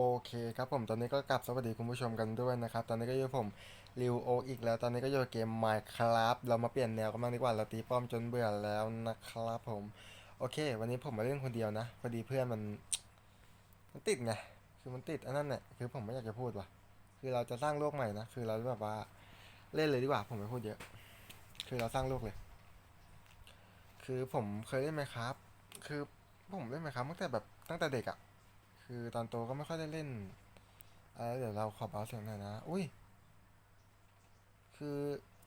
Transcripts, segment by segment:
โอเคครับผมตอนนี้ก็กลับสวัสดีคุณผู้ชมกันด้วยนะครับ ตอนนี้ก็อยู่ผมริวโออีกแล้ว ตอนนี้ก็อยู่เกม Minecraft เรามาเปลี่ยนแนวกันบ้างดีกว่าเราตีป้อมจนเบื่อแล้วนะครับผม โอเค วันนี้ผมมาเล่นคนเดียวนะ พอดีเพื่อนมันมันติดไง คือมันติดอันนั้นเนี่ยคือผมไม่อยากจะพูดว่ะ คือเราจะสร้างโลกใหม่นะ คือเราแบบว่าเล่นเลยดีกว่า ผมไม่พูดเยอะ คือเราสร้างโลกเลย คือผมเคยเล่นไหมครับ คือผมเล่นไหมครับตั้งแต่แบบตั้งแต่เด็กอะ คือตอนโตก็ไม่ค่อยได้เล่นอะไรเดี๋ยวเราขอเบาเสียงหน่อยนะ อุ้ย คือ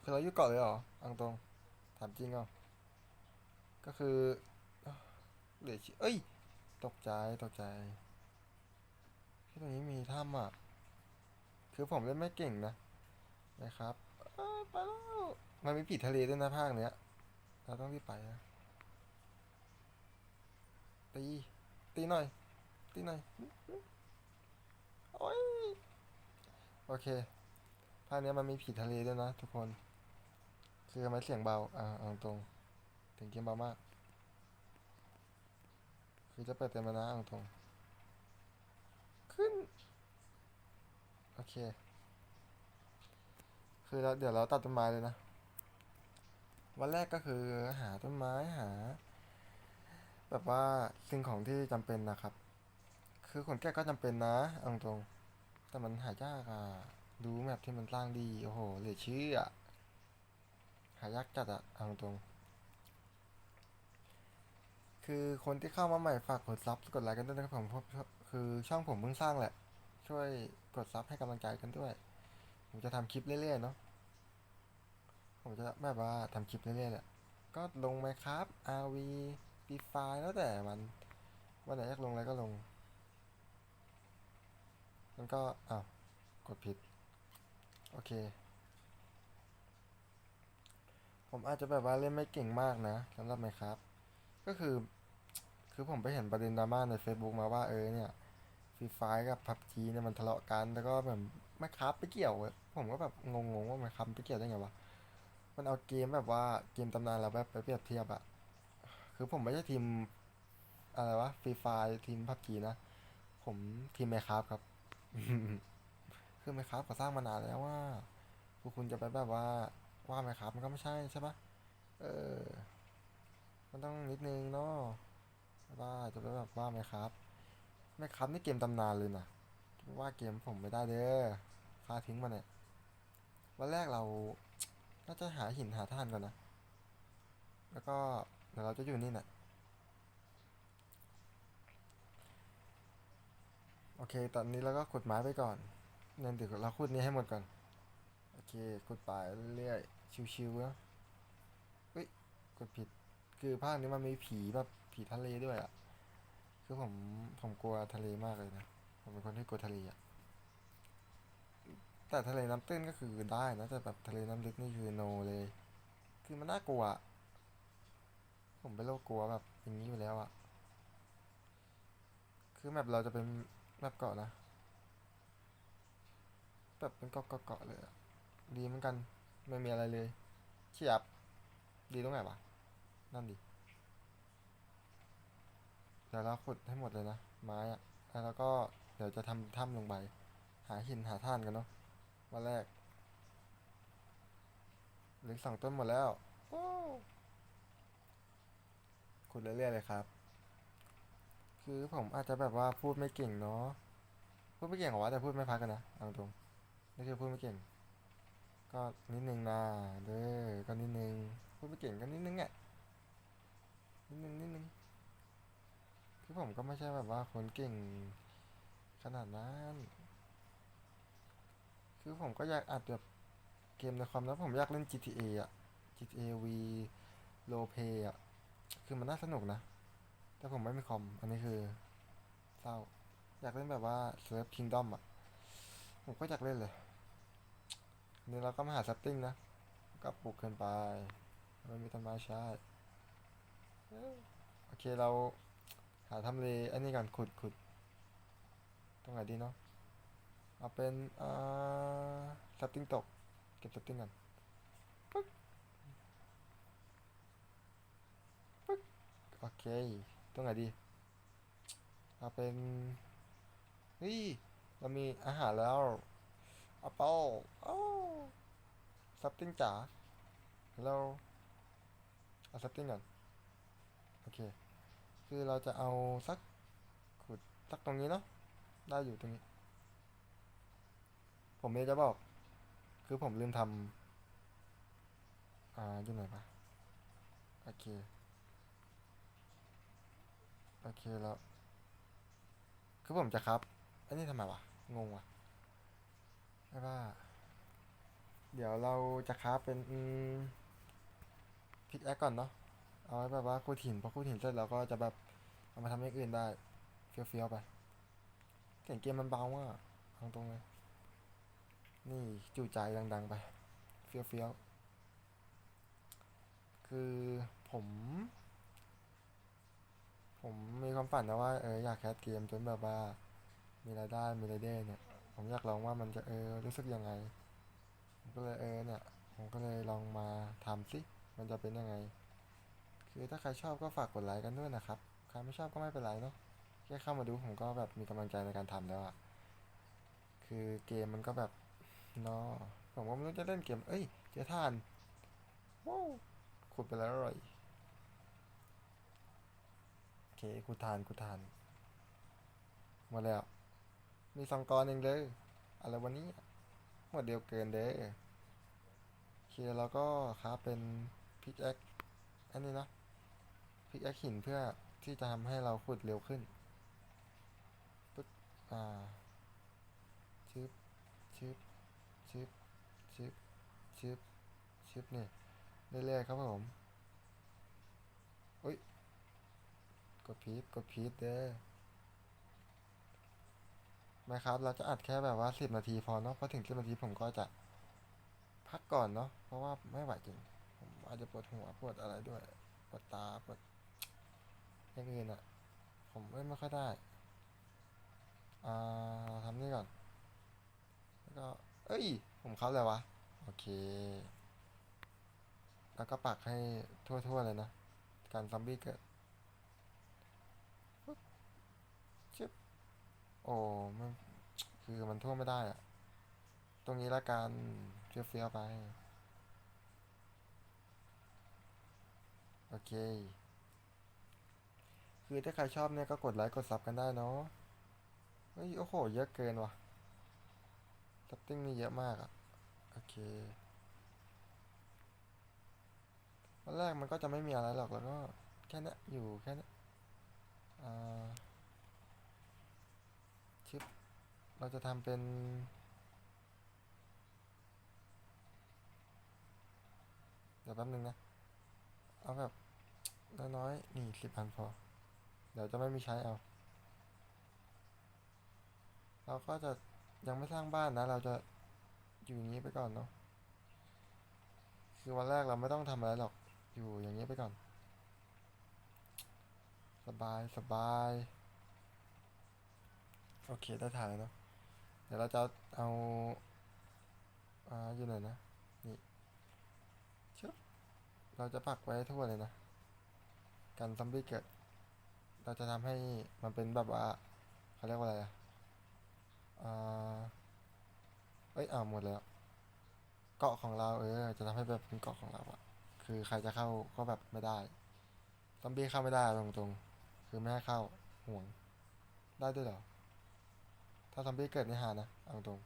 คือเราอยู่เกาะเลยเหรออังตรง ถามจริงเหรอก็คือเหลือเชื่อเอ้ย ตกใจ ตกใจ ที่ตรงนี้มีถ้ำอะ คือผมเล่นไม่เก่งนะ นะครับไปแล้วมันมีผีทะเลด้วยนะภาคเนี้ย เราต้องรีบไปนะตี ตีหน่อย ตีหน่อยโอ้ยโอเคภาคนี้มันมีผีทะเลด้วยนะทุกคน คือทำไมเสียงเบา อ่าเอาตรงถึงเกมเบามาก คือจะเปิดเต็มแล้วนะเอาตรง ขึ้น โอเค คือเราเดี๋ยวเราตัดต้นไม้เลยนะ วันแรกก็คือหาต้นไม้หา แบบว่าสิ่งของที่จำเป็นนะครับ คือขนแกะก็จำเป็นนะเอาตรงแต่มันหายากอะดูแมปที่มันสร้างดี โอ้โหเหลือเชื่อหายากจัดอะเอาตรงคือคนที่เข้ามาใหม่ฝากกดซับกดไลค์กันด้วยนะครับผมเพราะคือช่องผมเพิ่งสร้างแหละ ช่วยกดซับให้กำลังใจกันด้วย ผมจะทำคลิปเรื่อยๆเนาะผมจะแบบว่าทำคลิปเรื่อยๆแหละก็ลงไหมครับ RV ปีไฟแล้วแต่มันวันไหนอยากลงอะไรก็ลง มันก็อ้าวกดผิด โอเค ผมอาจจะแบบว่าเล่นไม่เก่งมากนะสำหรับไหมครับ ก็คือ คือผมไปเห็นประเด็นดราม่าใน Facebook มาว่าเออเนี่ยฟรีไฟกับพับจีเนี่ยมันทะเลาะกัน แล้วก็แบบไม่ครับไปเกี่ยวเว้ยผมก็แบบงงๆว่ามันครับไปเกี่ยวได้ไงวะมันเอาเกมแบบว่าเกมตำนานเราแบบไปเปรียบเทียบอะคือผมไม่ใช่ทีมอะไรวะฟรีไฟทีมพับจีนะ ผมทีมไมครับครับ คือไมครับก็สร้างมานานแล้วว่าพวกคุณจะไปแบบว่าว่าไมครับมันก็ไม่ใช่ใช่ปะเออ มันต้องนิดนึงเนาะว่าจะไปแบบว่าไมครับไมครับนี่เกมตำนานเลยนะว่าเกมผมไม่ได้เด้อค่าทิ้งมันเนี่ยวันแรกเราน่าจะหาหินหาท่านก่อนนะ แล้วก็เดี๋ยวเราจะอยู่นี่แหละ โอเค ตอนนี้เราก็ขุดไม้ไปก่อนเนั่นเดี๋ยวเราขุดนี้ให้หมดก่อน โอเค ขุดไปเรื่อยๆ ชิวๆนะเฮ้ย กดผิด คือภาคนี้มันมีผีแบบผีทะเลด้วยอะ่ะ คือผม ผมกลัวทะเลมากเลยนะ ผมเป็นคนที่กลัวทะเลอะ่ะ แต่ทะเลน้ำตื้นก็คือได้นะ แต่แบบทะเลน้ำลึกนี่คือโนเลย คือมันน่ากลัว ผมเป็นโรคกลัวแบบอย่างนี้อยู่แล้วอะคือแบบเราจะเป็น แบบเกาะนะแบบเป็นเกาะเกาะเกาะเลยดีเหมือนกัน ไม่มีอะไรเลยเฉียบ ดีตรงไหนวะนั่นดิเดี๋ยวเราขุดให้หมดเลยนะไม้อะแล้วเราก็เดี๋ยวจะทำถ้ำลงไป หาหินหาท่านกันเนาะวันแรกเหลืออกสองต้นหมดแล้วขุดเรื่อยๆเลยครับ คือผมอาจจะแบบว่าพูดไม่เก่งเนาะพูดไม่เก่งหรอวะแต่พูดไม่พักกันนะเอาตรงนี่คือพูดไม่เก่ง ก็นิดนึงนะเด้อก็นิดนึงพูดไม่เก่งก็นิดนึงอะนิดนึงนิดนึงคือผมก็ไม่ใช่แบบว่าคนเก่งขนาดนั้นคือผมก็อยากอัดแบบเกมในความแล้วผมอยากเล่น GTA อะ GTA V Role Play อะ คือมันน่าสนุกนะ แต่ผมไม่มีคอม อันนี้คือ เศร้า อยากเล่นแบบว่า Surf Kingdom อะ ผมก็อยากเล่นเลยนี่เราก็มาหา setting นะก็ปลูกเกินไปไม่มีต้นไม้ใช่เอ้ยโอเคเราหาทำเลอันนี้ก่อนขุดขุดตรงไหนดีเนาะเอาเป็นอ่าสติ้งตก เก็บสติ้งกันปึ๊กปึ๊กโอเค ตรงไหนดีเอาเป็นเฮ้ยเรามีอาหารแล้วอัปเปิลโอ้ซับติ้งจ๋าเราเอาซับติ้งก่อนโอเค คือเราจะเอาสักขุดสักตรงนี้เนาะได้อยู่ตรงนี้ ผมเองจะบอก คือผมลืมทำอ่าอยู่ไหนปะโอเค เคแล้ว คือผมจะครับ อันนี้ทำไมวะ งงวะไม่ว่า เดี๋ยวเราจะครับเป็นพิกแอคก่อนเนาะ เอาไว้แบบว่าคูดหินพอคูดหินเสร็จเราก็จะแบบเอามาทำอย่างอื่นได้ เฟี้ยวๆไปเสียงเกมมันเบามากทางตรงเลยนี่จู่ใจดัง ๆ ไป เฟี้ยวๆคือผม ผมมีความฝันนะว่าเอออยากแคสเกมจนแบบว่ามีรายได้มีรายได้เนี่ย ผมอยากลองว่ามันจะเออรู้สึกยังไงผมก็เลยเออเนี่ยผมก็เลยลองมาทำสิมันจะเป็นยังไง คือถ้าใครชอบก็ฝากกดไลค์กันด้วยนะครับใครไม่ชอบก็ไม่เป็นไรเนาะแค่เข้ามาดูผมก็แบบมีกำลังใจในการทำแล้วอะคือเกมมันก็แบบเนาะผมก็ไม่รู้จะเล่นเกม เอ้ยเจอท่านว้าวขุดไปแล้วอร่อย เคขุดทานขุดทาน หมดแล้ว มีสองกรเองเลยอะไรวันนี้หมดเดียวเกินเด้อเคแล้วก็ครับเป็นพิกแอคอันนี้นะพิกแอคหินเพื่อที่จะทำให้เราขุดเร็วขึ้นปึ๊บอ่าชึบชึบชึบชึบชึบชึบนี่เรื่อยๆครับผมอุ้ย ดพีทกดพีทเด้อนะครับ เราจะอัดแค่แบบว่าสิบนาทีพอเนาะพอถึงสิบนาทีผมก็จะพักก่อนเนาะเพราะว่าไม่ไหวจริง ผมอาจจะปวดหัวปวดอะไรด้วยปวดตาปวดอย่างอื่นอะผมเล่นไม่ค่อยได้ อ่าทำนี่ก่อน แล้วก็ เอ้ย ผมเข้าเลยวะ โอเค แล้วก็ปักให้ทั่วๆเลยนะ การซอมบี้เกิดปึ๊บชึบ โอ้มันคือมันท่วมไม่ได้อะตรงนี้ละกันเฟี้ยวๆไป โอเค คือถ้าใครชอบเนี่ยก็กดไลค์กดซับกันได้เนาะเฮ้ย โอ้โห เยอะเกินว่ะซับติ้งนี่เยอะมากอะโอเควันแรกมันก็จะไม่มีอะไรหรอกแล้วก็แค่นี้อยู่แค่นี้อ่า ชึบเราจะทำเป็น เดี๋ยวแป๊บนึงนะ เอาแบบ น้อยๆ นี่สิบพันพอ เดี๋ยวจะไม่มีใช้เอา เราก็จะยังไม่สร้างบ้านนะ เราจะอยู่อย่างนี้ไปก่อนเนาะ คือวันแรกเราไม่ต้องทำอะไรหรอก อยู่อย่างนี้ไปก่อน สบายสบาย โอเคได้ถ่ายแล้วเนาะเดี๋ยวเราจะเอาอ่าอยู่ไหนนะนี่ชึบเราจะปักไว้ทั่วเลยนะกันซอมบี้เกิด เราจะทำให้มันเป็นแบบว่าเขาเรียกว่าอะไรอะอ่าเอ้ยอ่าหมดแล้วเกาะของเราเออจะทำให้แบบเป็นเกาะของเราอะคือใครจะเข้าก็แบบไม่ได้ซอมบี้เข้าไม่ได้ตรงๆคือไม่ให้เข้าห่วงได้ด้วยเหรอ ถ้าซอมบี้เกิดนี่หานะเอาตรง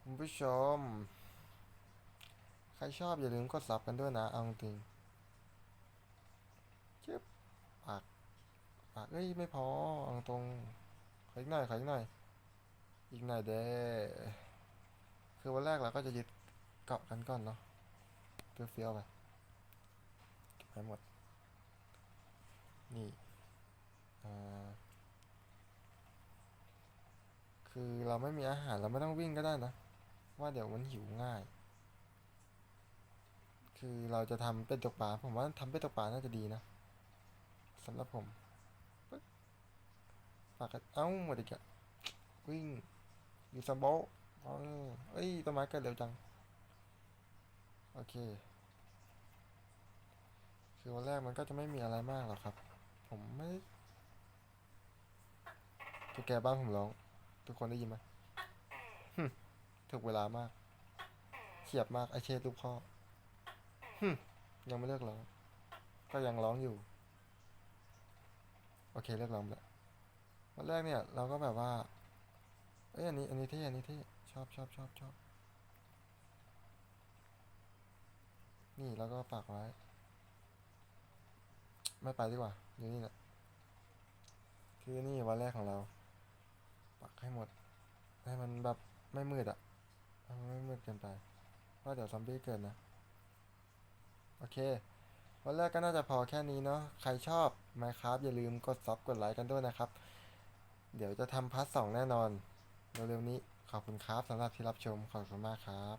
คุณผู้ชม ใครชอบอย่าลืมกดซับกันด้วยนะเอาจริงจึ๊บปากปากเอ้ยไม่พอเอาตรงขออีกหน่อยขออีกหน่อยอีกหน่อยเด้คือวันแรกเราก็จะยึดเกาะกันก่อนเนาะเฟี้ยวไปเก็บไปหมด นี่อ่า คือเราไม่มีอาหารเราไม่ต้องวิ่งก็ได้นะ ว่าเดี๋ยวมันหิวง่าย คือเราจะทำเป็ดตกปลาผมว่าทำเป็ดตกปลาน่าจะดีนะสำหรับผมปึ๊บปากกันเอ้าหมดอีกอะวิ่งอยู่ซัมโบออเอ้ยต้นไม้เกิดเร็วจัง โอเค คือวันแรกมันก็จะไม่มีอะไรมากหรอกครับ ผมไม่ตุ๊กแกบ้านผมร้อง ทุกคนได้ยินไหมหึถูกเวลามากเฉียบมากไอเชษลูกพ่อหึยังไม่เลิกร้อง ก็ยังร้องอยู่ โอเคเลิกร้องไปแล้ววันแรกเนี่ย เราก็แบบว่าเอ้ยอันนี้อันนี้เท่อันนี้เท่ชอบชอบชอบชอบนี่แล้วก็ฝากไว้ ไม่ไปดีกว่าอยู่นี่แหละคือนี่วันแรกของเรา ปักให้หมด ให้มันแบบไม่มืดอะให้มันไม่มืดเกินไปเพราะเดี๋ยวซอมบี้เกิดนะ โอเค วันแรกก็น่าจะพอแค่นี้เนาะใครชอบ Minecraft อย่าลืมกดซับกดไลค์กันด้วยนะครับ เดี๋ยวจะทำพาร์ทสองแน่นอนเร็วๆนี้ขอบคุณครับสำหรับที่รับชมขอบคุณมากครับ